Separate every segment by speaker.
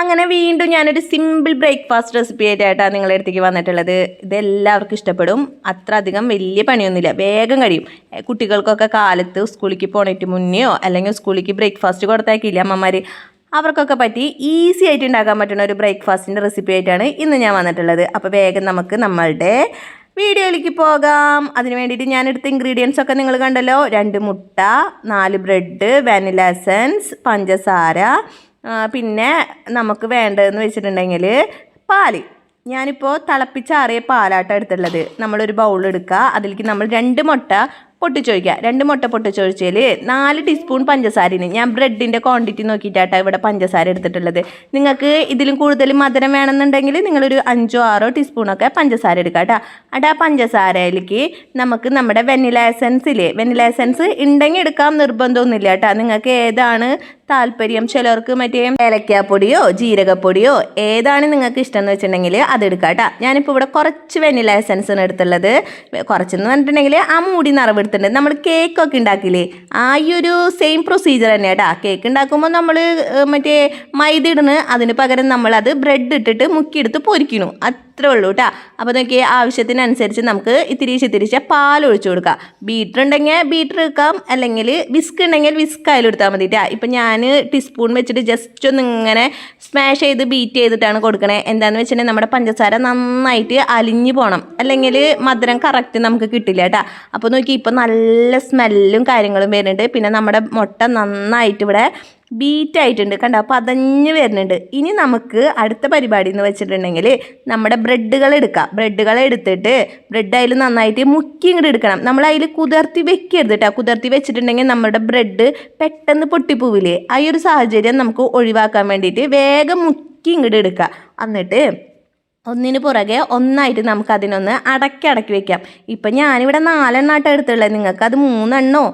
Speaker 1: അങ്ങനെ വീണ്ടും ഞാനൊരു സിമ്പിൾ ബ്രേക്ക്ഫാസ്റ്റ് റെസിപ്പി ആയിട്ടാണ് നിങ്ങളുടെ അടുത്തേക്ക് വന്നിട്ടുള്ളത്. ഇത് എല്ലാവർക്കും ഇഷ്ടപ്പെടും. അത്ര അധികം വലിയ പണിയൊന്നുമില്ല. വേഗം കഴിയും. കുട്ടികൾക്കൊക്കെ കാലത്ത് സ്കൂളിലേക്ക് പോണേറ്റ് മുന്നെയോ അല്ലെങ്കിൽ സ്കൂളിലേക്ക് ബ്രേക്ക്ഫാസ്റ്റ് കൊടുത്താക്കിയില്ല അമ്മമാർ അവർക്കൊക്കെ പറ്റി ഈസി ആയിട്ട് ഉണ്ടാക്കാൻ പറ്റുന്ന ഒരു ബ്രേക്ക്ഫാസ്റ്റിന്റെ റെസിപ്പി ആയിട്ടാണ് ഇന്ന് ഞാൻ വന്നിട്ടുള്ളത്. അപ്പോൾ വേഗം നമുക്ക് നമ്മളുടെ വീഡിയോയിലേക്ക് പോകാം. അതിന് വേണ്ടിയിട്ട് ഞാൻ എടുത്ത ഇൻഗ്രീഡിയൻസ് ഒക്കെ നിങ്ങൾ കണ്ടല്ലോ. രണ്ട് മുട്ട നാല് ബ്രെഡ് വാനില എസൻസ് പഞ്ചസാര പിന്നെ നമുക്ക് വേണ്ടതെന്ന് വെച്ചിട്ടുണ്ടെങ്കിൽ പാൽ. ഞാനിപ്പോൾ തിളപ്പിച്ചാറിയ പാലാട്ടം എടുത്തുള്ളത് നമ്മളൊരു ബൗൾ എടുക്കുക അതിലേക്ക് നമ്മൾ രണ്ട് മുട്ട പൊട്ടിച്ചൊഴിക്കുക രണ്ട് മുട്ട പൊട്ടിച്ചൊഴിച്ചാൽ നാല് ടീസ്പൂൺ പഞ്ചസാരന് ഞാൻ ബ്രെഡിന്റെ ക്വാണ്ടിറ്റി നോക്കിയിട്ടാണ് ഇവിടെ പഞ്ചസാര എടുത്തിട്ടുള്ളത്. നിങ്ങൾക്ക് ഇതിലും കൂടുതൽ മധുരം വേണമെന്നുണ്ടെങ്കിൽ നിങ്ങളൊരു അഞ്ചോ ആറോ ടീസ്പൂണൊക്കെ പഞ്ചസാര എടുക്കുക കേട്ടോ അവിടെ ആ പഞ്ചസാരയിലേക്ക് നമുക്ക് നമ്മുടെ വെനില ഇല്ലേ? വെനില എസൻസ് ഉണ്ടെങ്കിൽ എടുക്കാം നിർബന്ധമൊന്നുമില്ല കേട്ടോ നിങ്ങൾക്ക് ഏതാണ് താല്പര്യം ചിലർക്ക് മറ്റേ ഏലക്കാപ്പൊടിയോ ജീരകപ്പൊടിയോ ഏതാണ് നിങ്ങൾക്ക് ഇഷ്ടം എന്ന് വെച്ചിട്ടുണ്ടെങ്കിൽ അത് എടുക്കാം കേട്ടോ ഞാനിപ്പോൾ ഇവിടെ കുറച്ച് വെനില എസൻസ് ആണ് എടുത്തുള്ളത്. കുറച്ചെന്ന് പറഞ്ഞിട്ടുണ്ടെങ്കിൽ ആ മൂടി നിറവ് എടുത്തിട്ടുണ്ട് നമ്മൾ കേക്ക് ഒക്കെ ഉണ്ടാക്കില്ലേ? ആ ഈ ഒരു സെയിം പ്രൊസീജിയർ തന്നെ കേട്ടോ കേക്ക് ഉണ്ടാക്കുമ്പോൾ നമ്മൾ മറ്റേ മൈദ ഇടുന്നു അതിന് പകരം നമ്മളത് ബ്രെഡ് ഇട്ടിട്ട് മുക്കിയെടുത്ത് പൊരിക്കണു അത്രേ ഉള്ളൂ കേട്ടോ അപ്പോൾ നോക്കി ആവശ്യത്തിനനുസരിച്ച് നമുക്ക് ഇത്തിരിച്ച് ഇത്തിരിച്ച് പാൽ ഒഴിച്ചു കൊടുക്കാം. ബീറ്റർ ഉണ്ടെങ്കിൽ ബീറ്റർ എടുക്കാം അല്ലെങ്കിൽ വിസ്ക് ഉണ്ടെങ്കിൽ വിസ്ക് ആയാലും എടുത്താൽ മതി കേട്ടോ ഇപ്പം ഞാൻ ടീസ്പൂൺ വെച്ചിട്ട് ജസ്റ്റ് ഒന്ന് ഇങ്ങനെ സ്മാഷ് ചെയ്ത് ബീറ്റ് ചെയ്തിട്ടാണ് കൊടുക്കണേ. എന്താണെന്ന് വെച്ചിട്ടുണ്ടെങ്കിൽ നമ്മുടെ പഞ്ചസാര നന്നായിട്ട് അലിഞ്ഞു പോകണം അല്ലെങ്കിൽ മധുരം കറക്റ്റ് നമുക്ക് കിട്ടില്ല കേട്ടോ. അപ്പോൾ നോക്കി ഇപ്പോൾ നല്ല സ്മെല്ലും കാര്യങ്ങളും വരുന്നുണ്ട്. പിന്നെ നമ്മുടെ മുട്ട നന്നായിട്ട് ഇവിടെ ബീറ്റ് ആയിട്ടുണ്ട്. കണ്ടോ? പതഞ്ഞ് വരുന്നുണ്ട്. ഇനി നമുക്ക് അടുത്ത പരിപാടി എന്ന് വെച്ചിട്ടുണ്ടെങ്കിൽ നമ്മുടെ ബ്രെഡുകൾ എടുക്കാം. ബ്രെഡുകൾ എടുത്തിട്ട് ബ്രെഡ് അതിൽ നന്നായിട്ട് മുക്കി ഇങ്ങോട്ട് എടുക്കണം. നമ്മൾ അതിൽ കുതിർത്തി വെക്കരുത് കേട്ടോ. കുതിർത്തി വെച്ചിട്ടുണ്ടെങ്കിൽ നമ്മുടെ ബ്രെഡ് പെട്ടെന്ന് പൊട്ടിപ്പോവില്ലേ? ആ ഒരു സാഹചര്യം നമുക്ക് ഒഴിവാക്കാൻ വേണ്ടിയിട്ട് വേഗം മുക്കി ഇങ്ങോട്ട് എടുക്കുക. എന്നിട്ട് ഒന്നിന് പുറകെ ഒന്നായിട്ട് നമുക്ക് അതിനൊന്ന് അടക്കി അടക്കി വെക്കാം. ഇപ്പം ഞാനിവിടെ നാലെണ്ണാട്ടം എടുത്തുള്ളത് നിങ്ങൾക്ക് അത് മൂന്നെണ്ണോ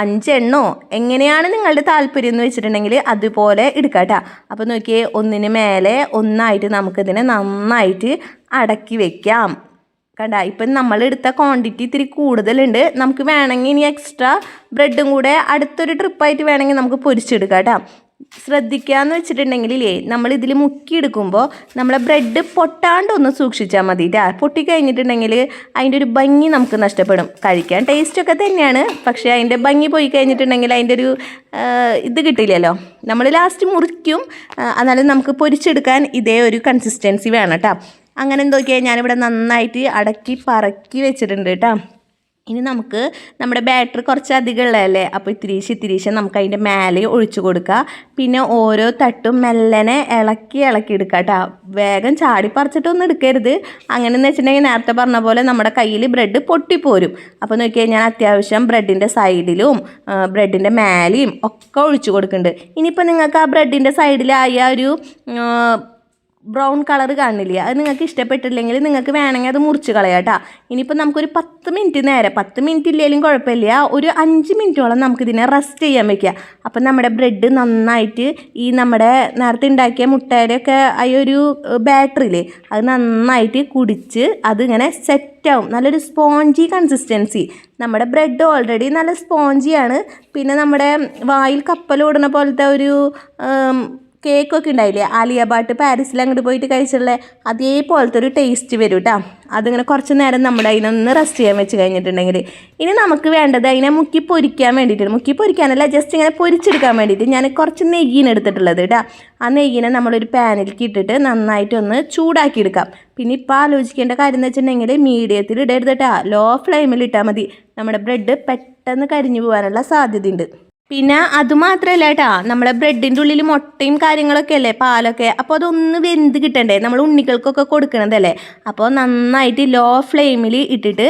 Speaker 1: അഞ്ചെണ്ണോ എങ്ങനെയാണ് നിങ്ങളുടെ താല്പര്യം എന്ന് വെച്ചിട്ടുണ്ടെങ്കിൽ അതുപോലെ എടുക്കാം കേട്ടോ അപ്പോൾ നോക്കിയേ ഒന്നിന് മേലെ ഒന്നായിട്ട് നമുക്കിതിനെ നന്നായിട്ട് അടക്കി വെക്കാം. കണ്ട ഇപ്പം നമ്മൾ എടുത്ത ക്വാണ്ടിറ്റി ഇത്തിരി കൂടുതലുണ്ട്. നമുക്ക് വേണമെങ്കിൽ ഇനി എക്സ്ട്രാ ബ്രെഡും കൂടെ അടുത്തൊരു ട്രിപ്പായിട്ട് വേണമെങ്കിൽ നമുക്ക് പൊരിച്ചെടുക്കാം കേട്ടോ. ശ്രദ്ധിക്കാന്ന് വെച്ചിട്ടുണ്ടെങ്കിലേ നമ്മൾ ഇതിൽ മുക്കിയെടുക്കുമ്പോൾ നമ്മളെ ബ്രെഡ് പൊട്ടാണ്ടൊന്ന് സൂക്ഷിച്ചാൽ മതി. പൊട്ടിക്കഴിഞ്ഞിട്ടുണ്ടെങ്കിൽ പൊട്ടി കഴിഞ്ഞിട്ടുണ്ടെങ്കിൽ അതിന്റെ ഒരു ഭംഗി നമുക്ക് നഷ്ടപ്പെടും. കഴിക്കാൻ ടേസ്റ്റൊക്കെ തന്നെയാണ് പക്ഷേ അതിന്റെ ഭംഗി പോയി കഴിഞ്ഞിട്ടുണ്ടെങ്കിൽ അതിന്റെ ഒരു ഇത് കിട്ടില്ലല്ലോ. നമ്മൾ ലാസ്റ്റ് മുറിക്കും എന്നാലും നമുക്ക് പൊരിച്ചെടുക്കാൻ ഇതേ ഒരു കൺസിസ്റ്റൻസി വേണം കേട്ടോ അങ്ങനെ എന്തൊക്കെയാണ് ഞാനിവിടെ നന്നായിട്ട് അടക്കി പറക്കി വെച്ചിട്ടുണ്ട് കേട്ടോ ഇനി നമുക്ക് നമ്മുടെ ബാറ്ററി കുറച്ച് അധികം ഉള്ളതല്ലേ അപ്പോൾ ഇത്തിരീശ് ഇത്തിരീശ് നമുക്ക് അതിന്റെ മേലെ ഒഴിച്ചു കൊടുക്കുക. പിന്നെ ഓരോ തട്ടും മെല്ലനെ ഇളക്കി ഇളക്കി എടുക്കുക കേട്ടോ. വേഗം ചാടി പറിച്ചിട്ടൊന്നും എടുക്കരുത്. അങ്ങനെയെന്ന് വെച്ചിട്ടുണ്ടെങ്കിൽ നേരത്തെ പറഞ്ഞ പോലെ നമ്മുടെ കയ്യിൽ ബ്രെഡ് പൊട്ടിപ്പോരും. അപ്പോൾ നോക്കി കഴിഞ്ഞാൽ അത്യാവശ്യം ബ്രെഡിന്റെ സൈഡിലും ബ്രെഡിന്റെ മേലെയും ഒക്കെ ഒഴിച്ചു കൊടുക്കുന്നുണ്ട്. ഇനിയിപ്പോൾ നിങ്ങൾക്ക് ആ ബ്രെഡിന്റെ സൈഡിലായ ഒരു ബ്രൗൺ കളർ കാണില്ലേ? അത് നിങ്ങൾക്ക് ഇഷ്ടപ്പെട്ടില്ലെങ്കിൽ നിങ്ങൾക്ക് വേണമെങ്കിൽ അത് മുറിച്ച് കളയാം കേട്ടോ. ഇനിയിപ്പോൾ നമുക്കൊരു പത്ത് മിനിറ്റ് നേരം പത്ത് മിനിറ്റ് ഇല്ലെങ്കിലും കുഴപ്പമില്ല. ഒരു അഞ്ച് മിനിറ്റോളം നമുക്കിതിനെ റെസ്റ്റ് ചെയ്യാൻ വയ്ക്കുക അപ്പം നമ്മുടെ ബ്രെഡ് നന്നായിട്ട് ഈ നമ്മുടെ നേരത്തെ ഉണ്ടാക്കിയ മുട്ടയുടെയൊക്കെ ആ ഒരു ബാറ്ററിയില്ലേ അത് നന്നായിട്ട് കുടിച്ച് അതിങ്ങനെ സെറ്റാവും. നല്ലൊരു സ്പോഞ്ചി കൺസിസ്റ്റൻസി. നമ്മുടെ ബ്രെഡ് ഓൾറെഡി നല്ല സ്പോഞ്ചിയാണ്. പിന്നെ നമ്മുടെ വായിൽ കപ്പലോടുന്ന പോലത്തെ ഒരു കേക്കൊക്കെ ഉണ്ടായില്ലേ? ആലിയ ബാട്ട് പാരീസിൽ അങ്ങോട്ട് പോയിട്ട് കഴിച്ചുള്ള അതേപോലത്തെ ഒരു ടേസ്റ്റ് വരും കേട്ടോ അതിങ്ങനെ കുറച്ച് നേരം നമ്മുടെ അതിനൊന്ന് റെസ്റ്റ് ചെയ്യാൻ വെച്ച് കഴിഞ്ഞിട്ടുണ്ടെങ്കിൽ ഇനി നമുക്ക് വേണ്ടത് അതിനെ മുക്കി പൊരിക്കാൻ വേണ്ടിയിട്ട് മുക്കി പൊരിക്കാനല്ല ജസ്റ്റ് ഇങ്ങനെ പൊരിച്ചെടുക്കാൻ വേണ്ടിയിട്ട് ഞാൻ കുറച്ച് നെയ്യിന് എടുത്തിട്ടുള്ളത് കേട്ടോ ആ നെയ്യിനെ നമ്മളൊരു പാനിലേക്ക് ഇട്ടിട്ട് നന്നായിട്ടൊന്ന് ചൂടാക്കി എടുക്കാം പിന്നെ ഇപ്പോൾ ആലോചിക്കേണ്ട കാര്യം എന്ന് വെച്ചിട്ടുണ്ടെങ്കിൽ മീഡിയത്തിൽ ഇടരുത് കേട്ടോ ലോ ഫ്ലെയിമിൽ ഇട്ടാൽ മതി. നമ്മുടെ ബ്രെഡ് പെട്ടെന്ന് കരിഞ്ഞു പോകാനുള്ള സാധ്യതയുണ്ട്. പിന്നെ അതുമാത്രമല്ല കേട്ടാ നമ്മളെ ബ്രെഡിന്റെ ഉള്ളിൽ മുട്ടയും കാര്യങ്ങളൊക്കെ അല്ലേ പാലൊക്കെ. അപ്പോൾ അതൊന്ന് വെന്ത് കിട്ടണ്ടേ? നമ്മൾ ഉണ്ണികൾക്കൊക്കെ കൊടുക്കണതല്ലേ? അപ്പോൾ നന്നായിട്ട് ലോ ഫ്ലെയിമിൽ ഇട്ടിട്ട്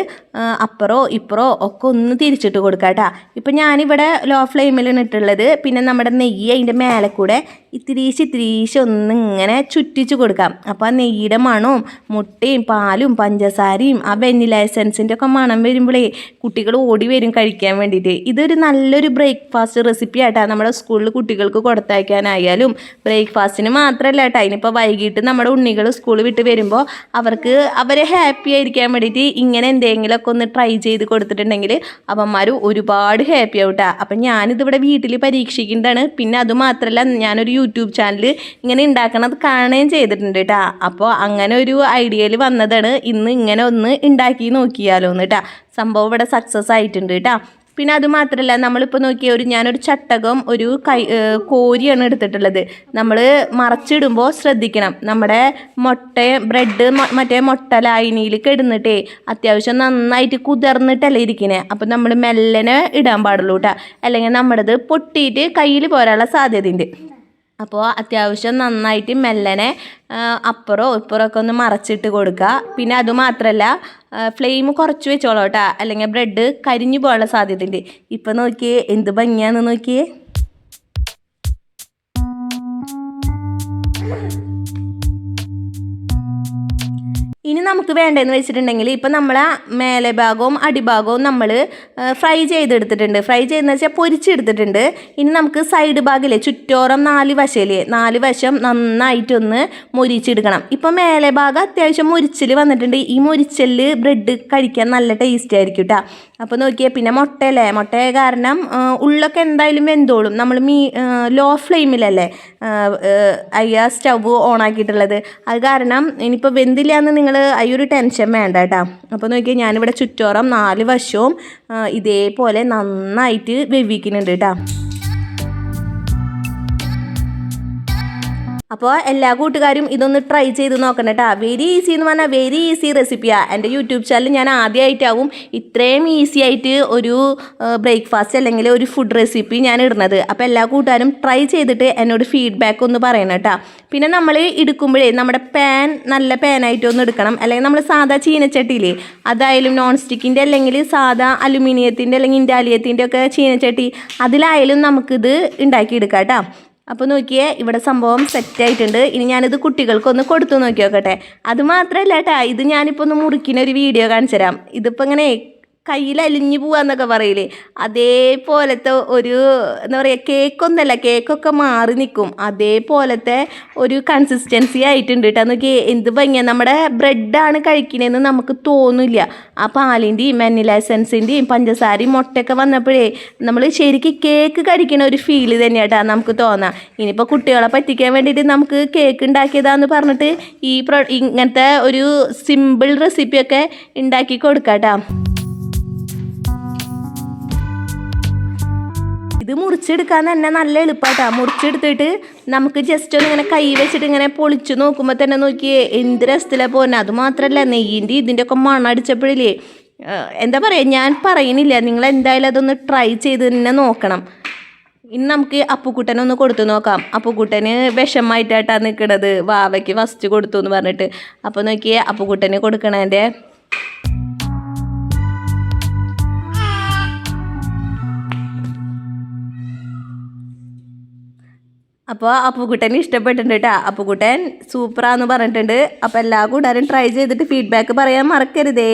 Speaker 1: അപ്പുറോ ഇപ്പുറോ ഒക്കെ ഒന്ന് തിരിച്ചിട്ട് കൊടുക്കാം കേട്ടാ ഇപ്പം ഞാനിവിടെ ലോ ഫ്ലെയിമിലാണ് ഇട്ടുള്ളത്. പിന്നെ നമ്മുടെ നെയ്യ് അതിന്റെ മേലെ കൂടെ ഇത്തിരീശ് ഇത്തിരീശ് ഒന്ന് ഇങ്ങനെ ചുറ്റിച്ച് കൊടുക്കാം. അപ്പോൾ ആ നെയ്യുടെ മണവും മുട്ടയും പാലും പഞ്ചസാരയും ആ വെനില എസൻസിന്റെ ഒക്കെ മണം വരുമ്പോഴേ കുട്ടികൾ ഓടി വരും കഴിക്കാൻ വേണ്ടിയിട്ട്. ഇതൊരു നല്ലൊരു ബ്രേക്ക്ഫാസ്റ്റ് റെസിപ്പി ആയിട്ടാണ് നമ്മുടെ സ്കൂളിൽ കുട്ടികൾക്ക് കൊടുത്തയക്കാനായാലും ബ്രേക്ക്ഫാസ്റ്റിന് മാത്രമല്ല കേട്ടോ അതിനിപ്പോൾ വൈകിട്ട് നമ്മുടെ ഉണ്ണികൾ സ്കൂൾ വിട്ട് വരുമ്പോൾ അവർക്ക് അവരെ ഹാപ്പി ആയിരിക്കാൻ വേണ്ടിയിട്ട് ഇങ്ങനെ എന്തെങ്കിലുമൊക്കെ ഒന്ന് ട്രൈ ചെയ്ത് കൊടുത്തിട്ടുണ്ടെങ്കിൽ അവന്മാർ ഒരുപാട് ഹാപ്പി ആവും കേട്ടോ അപ്പം ഞാനിതിവിടെ വീട്ടിൽ പരീക്ഷിക്കുന്നതാണ്. പിന്നെ അതുമാത്രമല്ല ഞാനൊരു യൂട്യൂബ് ചാനൽ ഇങ്ങനെ ഉണ്ടാക്കണത് കാണുകയും ചെയ്തിട്ടുണ്ട് കേട്ടോ അപ്പോൾ അങ്ങനെ ഒരു ഐഡിയയിൽ വന്നതാണ്. ഇന്ന് ഇങ്ങനെ ഒന്ന് ഉണ്ടാക്കി നോക്കിയാലോ എന്ന് കേട്ടോ സംഭവം ഇവിടെ സക്സസ് ആയിട്ടുണ്ട് കേട്ടോ പിന്നെ അത് മാത്രമല്ല നമ്മളിപ്പോൾ നോക്കിയ ഒരു ഞാനൊരു ചട്ടകം ഒരു കൈ കോരിയാണ് എടുത്തിട്ടുള്ളത്. നമ്മൾ മറച്ചിടുമ്പോൾ ശ്രദ്ധിക്കണം. നമ്മുടെ മുട്ട ബ്രെഡ് മറ്റേ മുട്ട ലായനിയിൽ കിടന്നിട്ടേ അത്യാവശ്യം നന്നായിട്ട് കുതിർന്നിട്ടല്ലേ ഇരിക്കണേ. അപ്പം നമ്മൾ മെല്ലനെ ഇടാൻ പാടുള്ളൂ കേട്ടോ അല്ലെങ്കിൽ നമ്മുടേത് പൊട്ടിയിട്ട് കയ്യിൽ പോരാനുള്ള സാധ്യതയുണ്ട്. അപ്പോൾ അത്യാവശ്യം നന്നായിട്ട് മെല്ലനെ അപ്പുറോ ഇപ്പുറമോ ഒക്കെ ഒന്ന് മറച്ചിട്ട് കൊടുക്കുക പിന്നെ അതുമാത്രമല്ല ഫ്ലെയിം കുറച്ച് വെച്ചോളൂ കേട്ടോ. അല്ലെങ്കിൽ ബ്രെഡ് കരിഞ്ഞു പോകാനുള്ള സാധ്യതയുണ്ട്. ഇപ്പം നോക്കിയേ എന്ത് ഭംഗിയാണെന്ന് നോക്കിയേ. ഇനി നമുക്ക് വേണ്ടതെന്ന് വെച്ചിട്ടുണ്ടെങ്കിൽ ഇപ്പം നമ്മൾ മേലെ ഭാഗവും അടിഭാഗവും നമ്മൾ ഫ്രൈ ചെയ്തെടുത്തിട്ടുണ്ട്. ഫ്രൈ ചെയ്തെന്ന് വെച്ചാൽ പൊരിച്ചെടുത്തിട്ടുണ്ട്. ഇനി നമുക്ക് സൈഡ് ഭാഗമില്ലേ ചുറ്റോറം നാല് വശയില്ലേ നാല് വശം നന്നായിട്ടൊന്ന് മുരിച്ചെടുക്കണം. ഇപ്പം മേലെ ഭാഗം അത്യാവശ്യം മുരിച്ചിൽ വന്നിട്ടുണ്ട്. ഈ മൊരിച്ചലിൽ ബ്രെഡ് കഴിക്കാൻ നല്ല ടേസ്റ്റ് ആയിരിക്കും കേട്ടോ അപ്പോൾ നോക്കിയാൽ പിന്നെ മുട്ടയല്ലേ? മുട്ടയെ കാരണം ഉള്ളൊക്കെ എന്തായാലും വെന്തോളും. നമ്മൾ മീ ലോ ഫ്ലെയിമിലല്ലേ അയ്യ സ്റ്റവ് ഓണാക്കിയിട്ടുള്ളത് അത് കാരണം ഇനിയിപ്പോൾ വെന്തില്ല എന്ന് നിങ്ങൾ അയ്യൊരു ടെൻഷൻ വേണ്ട കേട്ടോ അപ്പോൾ നോക്കിയാൽ ഞാനിവിടെ ചുറ്റോറം നാല് വശവും ഇതേപോലെ നന്നായിട്ട് വെവിക്കുന്നുണ്ട് കേട്ടോ അപ്പോൾ എല്ലാ കൂട്ടുകാരും ഇതൊന്ന് ട്രൈ ചെയ്ത് നോക്കണം കേട്ടോ വെരി ഈസി എന്ന് പറഞ്ഞാൽ വെരി ഈസി റെസിപ്പിയാണ് എന്റെ യൂട്യൂബ് ചാനൽ ഞാൻ ആദ്യമായിട്ടാവും ഇത്രയും ഈസി ആയിട്ട് ഒരു ബ്രേക്ക്ഫാസ്റ്റ് അല്ലെങ്കിൽ ഒരു ഫുഡ് റെസിപ്പി ഞാൻ ഇടുന്നത്. അപ്പോൾ എല്ലാ കൂട്ടുകാരും ട്രൈ ചെയ്തിട്ട് എന്നോട് ഫീഡ്ബാക്ക് ഒന്ന് പറയണം കേട്ടോ പിന്നെ നമ്മൾ എടുക്കുമ്പോഴേ നമ്മുടെ പാൻ നല്ല പാനായിട്ട് ഒന്ന് എടുക്കണം. അല്ലെങ്കിൽ നമ്മൾ സാധാ ചീനച്ചട്ടിയില്ലേ? അതായാലും നോൺ സ്റ്റിക്കിന്റെ അല്ലെങ്കിൽ സാധാ അലുമിനിയത്തിന്റെ അല്ലെങ്കിൽ ഇൻഡാലിയത്തിന്റെ ഒക്കെ ചീനച്ചട്ടി അതിലായാലും നമുക്കിത് ഉണ്ടാക്കിയെടുക്കാം കേട്ടോ അപ്പോൾ നോക്കിയേ ഇവിടെ സംഭവം സെറ്റ് ആയിട്ടുണ്ട്. ഇനി ഞാനിത് കുട്ടികൾക്കൊന്ന് കൊടുത്തു നോക്കി നോക്കട്ടെ അത് മാത്രമല്ല കേട്ടാ ഇത് ഞാനിപ്പോൾ ഒന്ന് മുറിക്കുന്ന ഒരു വീഡിയോ കാണിച്ചു തരാം ഇതിപ്പോൾ ഇങ്ങനെ കയ്യിൽ അലിഞ്ഞു പോവാന്നൊക്കെ പറയില്ലേ? അതേപോലത്തെ ഒരു എന്താ പറയുക കേക്കൊന്നല്ല കേക്കൊക്കെ മാറി നിൽക്കും അതേപോലത്തെ ഒരു കൺസിസ്റ്റൻസി ആയിട്ടുണ്ട് കേട്ടോ നോക്കി എന്ത് ഭംഗിയാണ് നമ്മുടെ ബ്രെഡാണ് കഴിക്കണതെന്ന് നമുക്ക് തോന്നില്ല. ആ പാലിന്റെയും വെനില എസൻസിന്റെയും പഞ്ചസാരയും മുട്ടയൊക്കെ വന്നപ്പോഴേ നമ്മൾ ശരിക്കും കേക്ക് കഴിക്കണ ഒരു ഫീൽ തന്നെയാട്ടാ നമുക്ക് തോന്നാം. ഇനിയിപ്പോൾ കുട്ടികളെ പറ്റിക്കാൻ വേണ്ടിയിട്ട് നമുക്ക് കേക്ക് ഉണ്ടാക്കിയതാന്ന് പറഞ്ഞിട്ട് ഈ പ്രൊ ഇങ്ങനത്തെ ഒരു സിമ്പിൾ റെസിപ്പിയൊക്കെ ഉണ്ടാക്കി കൊടുക്കാം കേട്ടോ ഇത് മുറിച്ചെടുക്കാൻ തന്നെ നല്ല എളുപ്പമായിട്ടാ മുറിച്ചെടുത്തിട്ട് നമുക്ക് ജസ്റ്റ് ഒന്ന് ഇങ്ങനെ കൈ വെച്ചിട്ട് ഇങ്ങനെ പൊളിച്ച് നോക്കുമ്പോൾ തന്നെ നോക്കിയേ എന്ത് രസത്തിലാണ് പോകുന്നത് അത് മാത്രമല്ല നെയ്യിന്റെ ഇതിന്റെ ഒക്കെ എന്താ പറയുക ഞാൻ പറയുന്നില്ല നിങ്ങൾ എന്തായാലും അതൊന്ന് ട്രൈ ചെയ്ത് തന്നെ നോക്കണം. ഇനി നമുക്ക് അപ്പുക്കുട്ടനെ ഒന്ന് കൊടുത്തു നോക്കാം. അപ്പുക്കുട്ടന് വിഷമായിട്ടാട്ടാ നിൽക്കണത് വാവയ്ക്ക് ഫസ്റ്റ് കൊടുത്തു എന്ന് പറഞ്ഞിട്ട്. അപ്പോൾ നോക്കിയേ അപ്പുക്കുട്ടന് കൊടുക്കണതിന്റെ അപ്പോൾ അപ്പുക്കുട്ടന് ഇഷ്ടപ്പെട്ടിട്ടുണ്ട് കേട്ടോ. അപ്പുകുട്ടൻ സൂപ്പറാന്ന് പറഞ്ഞിട്ടുണ്ട്. അപ്പോൾ എല്ലാ കൂട്ടുകാരും ട്രൈ ചെയ്തിട്ട് ഫീഡ്ബാക്ക് പറയാൻ മറക്കരുതേ.